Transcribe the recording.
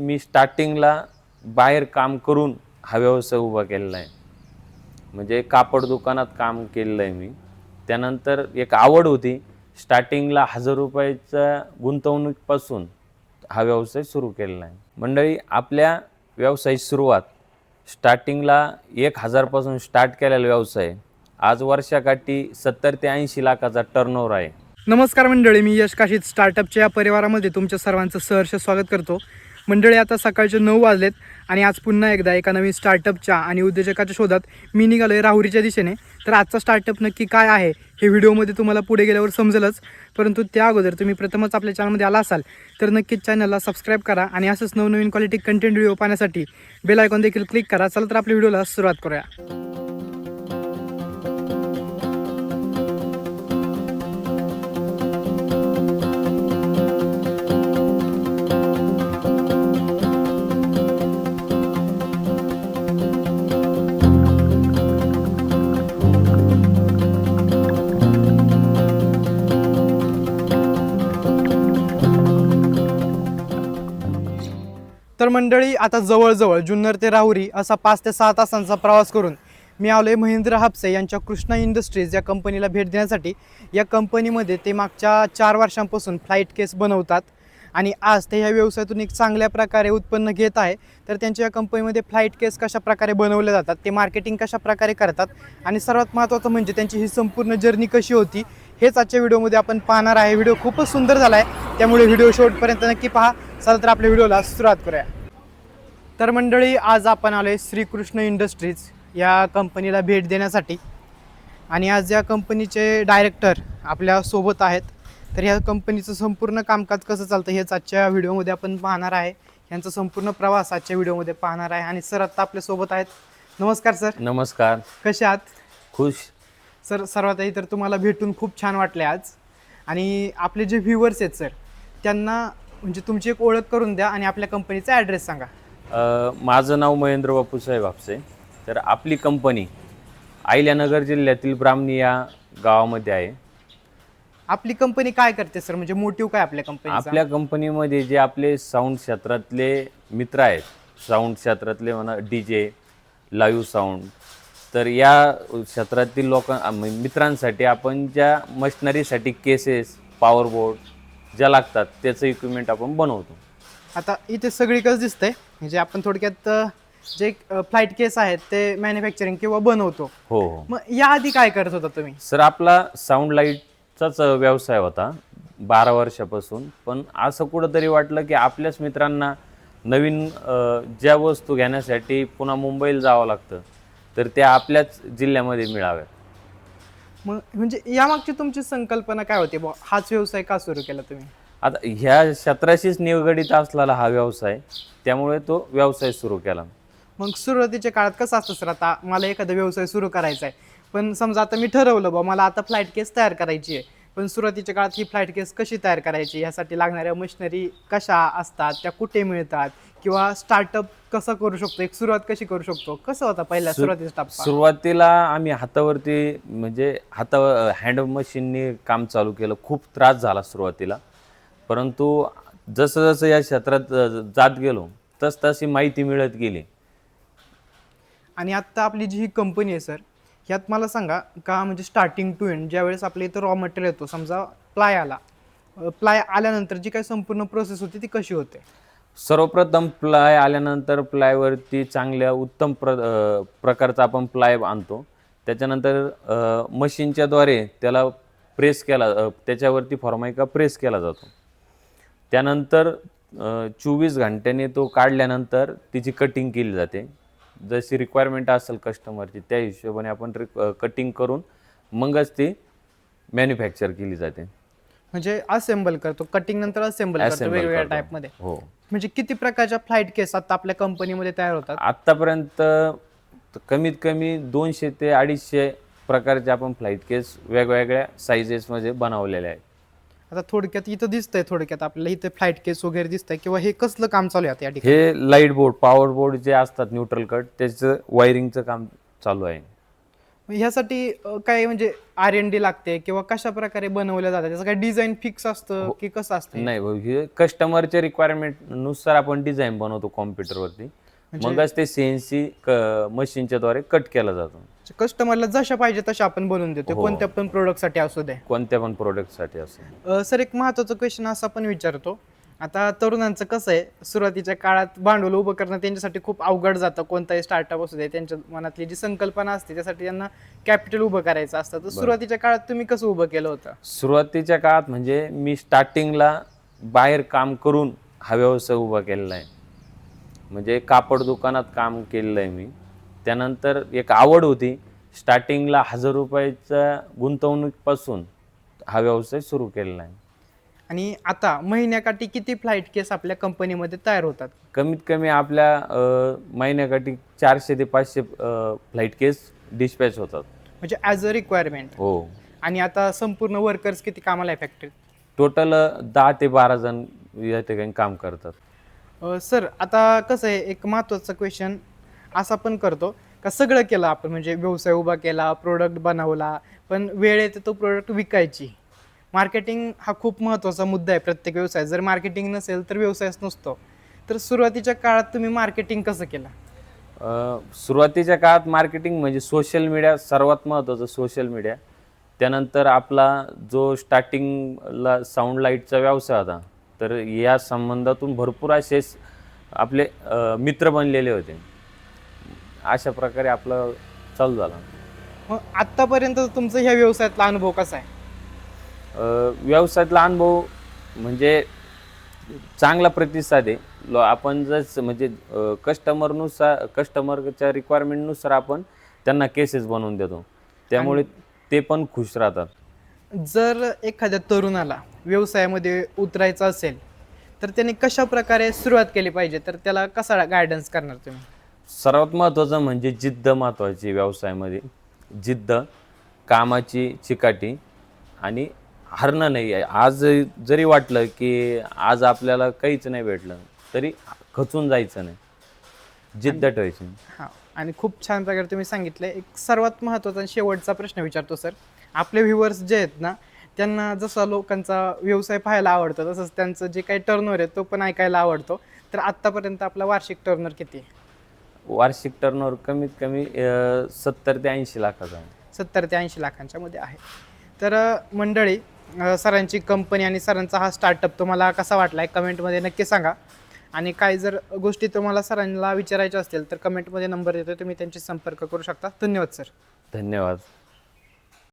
मी स्टार्टिंगला बाहेर काम करून हा व्यवसाय उभा केलेला आहे. म्हणजे कापड दुकानात काम केलेलं आहे मी. त्यानंतर एक आवड होती स्टार्टिंगला हजार रुपयाच्या गुंतवणुकीपासून हा व्यवसाय सुरू केलेला आहे. मंडळी आपल्या व्यवसायाची सुरुवात स्टार्टिंगला एक हजारपासून स्टार्ट केलेला व्यवसाय आज वर्षाकाठी सत्तर ते ऐंशी लाखाचा टर्नओव्हर आहे. नमस्कार मंडळी मी यश काशीत स्टार्टअपच्या या परिवारामध्ये तुमच्या सर्वांचं सहर्ष स्वागत करतो. मंडळी आता सकाळचे नऊ वाजलेत आणि आज पुन्हा एकदा एका नवीन स्टार्टअपच्या आणि उद्योजकाच्या शोधात मी निघालो आहे राहुरीच्या दिशेने. तर आजचा स्टार्टअप नक्की काय आहे हे व्हिडिओमध्ये तुम्हाला पुढे गेल्यावर समजेलच. परंतु त्या अगोदर तुम्ही प्रथमच आपल्या चॅनलमध्ये आला असाल तर नक्कीच चॅनलला सबस्क्राईब करा आणि असंच नवनवीन क्वालिटी कंटेंट व्हिडिओ पाहण्यासाठी बेल आयकॉन देखील क्लिक करा. चला तर आपल्या व्हिडिओला सुरुवात करूया. तर मंडळी आता जवळजवळ जुन्नर ते राहुरी असा पाच ते सहा तासांचा प्रवास करून मी आलो आहे महेंद्र हापसे यांच्या कृष्णा इंडस्ट्रीज या कंपनीला भेट देण्यासाठी. या कंपनीमध्ये ते मागच्या चार वर्षांपासून फ्लाईट केस बनवतात आणि आज ते ह्या व्यवसायातून एक चांगल्या प्रकारे उत्पन्न घेत आहे. तर त्यांच्या या कंपनीमध्ये फ्लाईट केस कशा प्रकारे बनवले जातात ते मार्केटिंग कशा प्रकारे करतात आणि सर्वात महत्त्वाचं म्हणजे त्यांची ही संपूर्ण जर्नी कशी होती हेच आजच्या व्हिडिओमध्ये आपण पाहणार आहे. व्हिडिओ खूपच सुंदर झाला आहे त्यामुळे व्हिडिओ शेवटपर्यंत नक्की पहा. चला तर आपल्या व्हिडिओला सुरुवात करूया. तर मंडळी आज आपण आलो आहे श्रीकृष्ण इंडस्ट्रीज या कंपनीला भेट देण्यासाठी. आणि आज या कंपनीचे डायरेक्टर आपल्यासोबत आहेत. तर ह्या कंपनीचं संपूर्ण कामकाज कसं चालतं हेच आजच्या व्हिडिओमध्ये आपण पाहणार आहे. यांचा संपूर्ण प्रवास आजच्या व्हिडिओमध्ये पाहणार आहे. आणि सर आत्ता आपल्यासोबत आहेत. नमस्कार सर. नमस्कार. कसे आहात? खुश. सर सर्वात आधी तर तुम्हाला भेटून खूप छान वाटले आज. आणि आपले जे व्ह्युअर्स आहेत सर त्यांना म्हणजे तुमची एक ओळख करून द्या आणि आपल्या कंपनीचा ॲड्रेस सांगा. अ, माझं नाव महेंद्र बापूसाहेब हापसे तर आपली कंपनी आयल्यानगर जिल्ह्यातील ब्राह्मणी या गावामध्ये आहे. आपली कंपनी काय करते सर? म्हणजे मोटिव्ह काय आपल्या कंपनीचा? आपल्या कंपनीमध्ये जे आपले साऊंड क्षेत्रातले मित्र आहेत साऊंड क्षेत्रातले म्हणा डी जे लाईव्ह साऊंड तर या क्षेत्रातील लोक मित्रांसाठी आपण ज्या मशिनरीसाठी केसेस पॉवर बोर्ड ज्या लागतात त्याचं इक्विपमेंट आपण बनवतो. आता इथे सगळीकडे दिसतंय. म्हणजे आपण थोडक्यात अ, जे फ्लाईट केस आहेत ते मॅन्युफॅक्चरिंग किंवा बनवतो. हो हो. मग याआधी काय करत होता तुम्ही? सर आपला साऊंड लाईटचाच व्यवसाय होता बारा वर्षापासून. पण असं कुठंतरी वाटलं की आपल्याच मित्रांना नवीन अ, ज्या वस्तू घेण्यासाठी पुन्हा मुंबईला जावं लागतं तर त्या आपल्याच जिल्ह्यामध्ये मिळाव्या मग म्हणजे यामागची तुमची संकल्पना काय होती? बुवा हाच व्यवसाय का सुरू केला तुम्ही? आता ह्या क्षेत्राशीच निगडीत असलेला हा व्यवसाय त्यामुळे तो व्यवसाय सुरू केला. मग सुरुवातीच्या काळात कसं असतं सर? आता मला एखादा व्यवसाय सुरू करायचा आहे पण समजा आता मी ठरवलं बा मला आता फ्लाईट केस तयार करायची आहे पण सुरुवातीच्या काळात ही फ्लाईट केस कशी तयार करायची? यासाठी लागणाऱ्या मशिनरी कशा असतात? त्या कुठे मिळतात? किंवा स्टार्टअप कसं करू शकतो? एक सुरुवात कशी करू शकतो? कसं होता पहिल्या सु- सुरुवातीचा टप्पा? सुरुवातीला आम्ही हातावरती म्हणजे हातावर हँड मशीननी काम चालू केलं. खूप त्रास झाला सुरुवातीला. परंतु जसं जसं या क्षेत्रात अ, जात गेलो तस तशी माहिती मिळत गेली. आणि आत्ता आपली जी ही कंपनी आहे सर ह्यात मला सांगा का म्हणजे स्टार्टिंग टू एंड ज्यावेळेस आपल्या इथं रॉ मटेरियल येतो समजा प्लाय आला प्लाय आल्यानंतर जी काही संपूर्ण प्रोसेस होती ती कशी होते? सर्वप्रथम प्लाय आल्यानंतर प्लायवरती चांगल्या उत्तम प्र प्रकारचा आपण प्लाय आणतो. त्याच्यानंतर मशीनच्याद्वारे त्याला प्रेस केला त्याच्यावरती फॉर्माइका प्रेस केला जातो. त्यानंतर चोवीस घंट्याने तो काढल्यानंतर तिची कटिंग केली जाते. जशी रिक्वायरमेंट असेल कस्टमरची त्या हिशोबाने आपण कटिंग करून मगच ती मॅन्युफॅक्चर केली जाते. म्हणजे असेंबल करतो कटिंग नंतर असेंबल करतो Assemble वेगवेगळ्या करतो. टाईपमध्ये हो. म्हणजे किती प्रकारच्या फ्लाईट केस आता आपल्या कंपनीमध्ये तयार होतात? आत्तापर्यंत कमीत कमी दोनशे ते अडीचशे प्रकारचे आपण फ्लाईट केस वेगवेगळ्या साईजेसमध्ये बनवलेले आहेत. आता थोडक्यात इथं दिसतंय थोडक्यात आपल्याला इथे फ्लाईट केस वगैरे दिसतंय किंवा हे कसलं काम चालू आहे आता या ठिकाणी? हे लाइट बोर्ड पॉवर बोर्ड जे असतात न्यूट्रल कट त्याचं वायरिंगचं काम चालू आहे. ह्यासाठी अ, काय म्हणजे आर एन डी लागते किंवा कशा प्रकारे बनवल्या जातात? त्याचं काय डिझाईन फिक्स असतं की कसं असतं नाही भाऊ, हे कस्टमरच्या रिक्वायरमेंटनुसार आपण डिझाईन बनवतो कॉम्प्युटरवरती मगच ते सीएनसी मशीनच्या द्वारे कट केला जातो. कस्टमरला जशा पाहिजे तशा आपण बनवून देतो. हो. कोणत्या पण प्रोडक्टसाठी असू दे. कोणत्या पण प्रोडक्टसाठी असं सर एक महत्त्वाचा क्वेश्चन असा पण विचारतो. आता तरुणांचं कसं आहे सुरुवातीच्या काळात भांडवल उभं करणं त्यांच्यासाठी खूप अवघड जातं. कोणताही स्टार्टअप असू दे त्यांच्या मनातली जी संकल्पना असते त्यासाठी त्यांना कॅपिटल उभं करायचं असतं. तर सुरुवातीच्या काळात तुम्ही कसं उभं केलं होतं? सुरुवातीच्या काळात म्हणजे मी स्टार्टिंगला बाहेर काम करून हा व्यवसाय उभा केलेला आहे. म्हणजे कापड दुकानात काम केलेलं आहे मी. त्यानंतर एक आवड होती. स्टार्टिंगला हजार रुपयाच्या गुंतवणुकीपासून हा व्यवसाय सुरू केलेला आहे. आणि आता महिन्याकाठी किती फ्लाईट केस आपल्या कंपनीमध्ये तयार होतात? कमीत कमी आपल्या अ, महिन्याकाठी चारशे ते पाचशे फ्लाईट केस डिस्पॅच होतात. म्हणजे ॲज अ रिक्वायरमेंट हो. आणि आता संपूर्ण वर्कर्स किती कामाला आहे फॅक्टरीत टोटल दहा ते बारा जण या ठिकाणी काम करतात. सर आता कसं आहे एक महत्त्वाचा क्वेश्चन असा पण करतो. का सगळं केलं आपण म्हणजे व्यवसाय उभा केला प्रोडक्ट बनवला पण वेळ येते तो प्रोडक्ट विकायची. मार्केटिंग हा खूप महत्त्वाचा मुद्दा आहे प्रत्येक व्यवसाय जर मार्केटिंग नसेल तर व्यवसायच नसतो. तर सुरुवातीच्या काळात तुम्ही मार्केटिंग कसं केलं? सुरुवातीच्या काळात मार्केटिंग म्हणजे सोशल मीडिया सर्वात महत्त्वाचं सोशल मीडिया त्यानंतर आपला जो स्टार्टिंगला साऊंड लाईटचा व्यवसाय होता तर या संबंधातून भरपूर असे आपले मित्र बनलेले होते. अशा प्रकारे आपलं चालू झाला. मग आत्तापर्यंत तुमचा ह्या व्यवसायातला अनुभव कसा आहे? अ, व्यवसायातला अनुभव म्हणजे चांगला प्रतिसाद आहे. लो आपण जर म्हणजे कस्टमरनुसार कस्टमरच्या रिक्वायरमेंटनुसार आपण त्यांना केसेस बनवून देतो. त्यामुळे ते पण खुश राहतात. जर एखाद्या तरुणाला व्यवसायामध्ये उतरायचं असेल तर त्याने कशा प्रकारे सुरुवात केली पाहिजे? तर त्याला कसा गायडन्स करणार तुम्ही? सर्वात महत्त्वाचं म्हणजे जिद्द महत्त्वाची व्यवसायामध्ये. जिद्द कामाची चिकाटी आणि हरणं नाही. आहे आज जरी वाटलं की आज आपल्याला काहीच नाही भेटलं तरी खचून जायचं नाही. जिद्द ठेवायची. हां आणि खूप छान प्रकारे तुम्ही सांगितलं. एक सर्वात महत्त्वाचा आणि शेवटचा प्रश्न विचारतो सर. आपले व्ह्युअर्स जे आहेत ना त्यांना जसा लोकांचा व्यवसाय पाहायला आवडतो तसंच त्यांचं जे काही टर्नओव्हर आहे तो पण ऐकायला आवडतो. तर आत्तापर्यंत आपला वार्षिक टर्नर किती आहे? वार्षिक टर्नओव्हर कमीत कमी सत्तर ते ऐंशी लाखाचा. सत्तर ते ऐंशी लाखांच्या मध्ये आहे. तर मंडळी सरांची कंपनी आणि सरांचा हा स्टार्टअप तुम्हाला कसा वाटला आहे कमेंटमध्ये नक्की सांगा. आणि काही जर गोष्टी तुम्हाला सरांना विचारायच्या असतील तर कमेंटमध्ये नंबर देतो तुम्ही त्यांची संपर्क करू शकता. धन्यवाद सर. धन्यवाद.